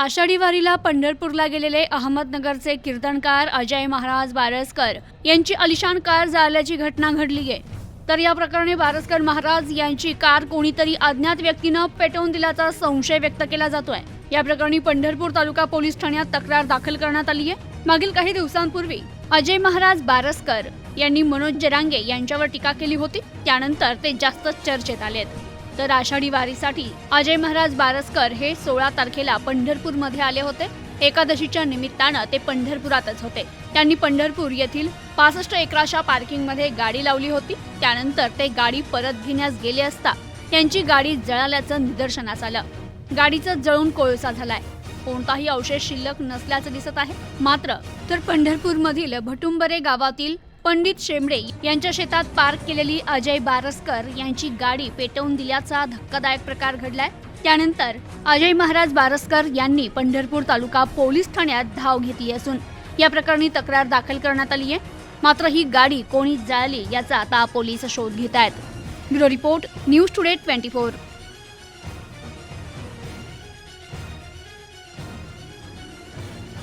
आषाढी वारीला पंढरपूरला गेलेले अहमदनगरचे कीर्तनकार अजय महाराज बारसकर यांची अलिशान कार जाळल्याची घटना घडली आहे. तर या प्रकरणी बारसकर महाराज यांची कार कोणीतरी अज्ञात व्यक्तीनं पेटवून दिल्याचा संशय व्यक्त केला जातोय. या प्रकरणी पंढरपूर तालुका पोलीस ठाण्यात तक्रार दाखल करण्यात आली आहे. मागील काही दिवसांपूर्वी अजय महाराज बारसकर यांनी मनोज जरांगे यांच्यावर टीका केली होती. त्यानंतर ते जास्त चर्चेत आलेत. तर आषाढी वारीसाठी अजय महाराज बारसकर हे सोळा तारखेला पंढरपूरमध्ये आले होते. एकादशीच्या निमित्तानं ते पंढरपुरातच होते. त्यांनी पंढरपूर येथील पासष्ट एकराच्या पार्किंगमध्ये गाडी लावली होती. त्यानंतर ते गाडी परत घेण्यास गेले असता त्यांची गाडी जळाल्याचं निदर्शनास आलं. गाडीचं जळून कोळसा झालाय. कोणताही अवशेष शिल्लक नसल्याचं दिसत आहे. मात्र तर पंढरपूरमधील भटुंबरे गावातील पंडित शेंबडे यांच्या शेतात पार्क केलेली अजय बारसकर यांची गाडी पेटवून दिल्याचा धक्कादायक प्रकार घडलाय. त्यानंतर अजय महाराज बारसकर यांनी पंढरपूर तालुका पोलीस ठाण्यात धाव घेतली असून या प्रकरणी तक्रार दाखल करण्यात आली आहे मात्र ही गाडी कोणी जाळली याचा आता पोलीस शोध घेत आहेत bureau report news today twenty four.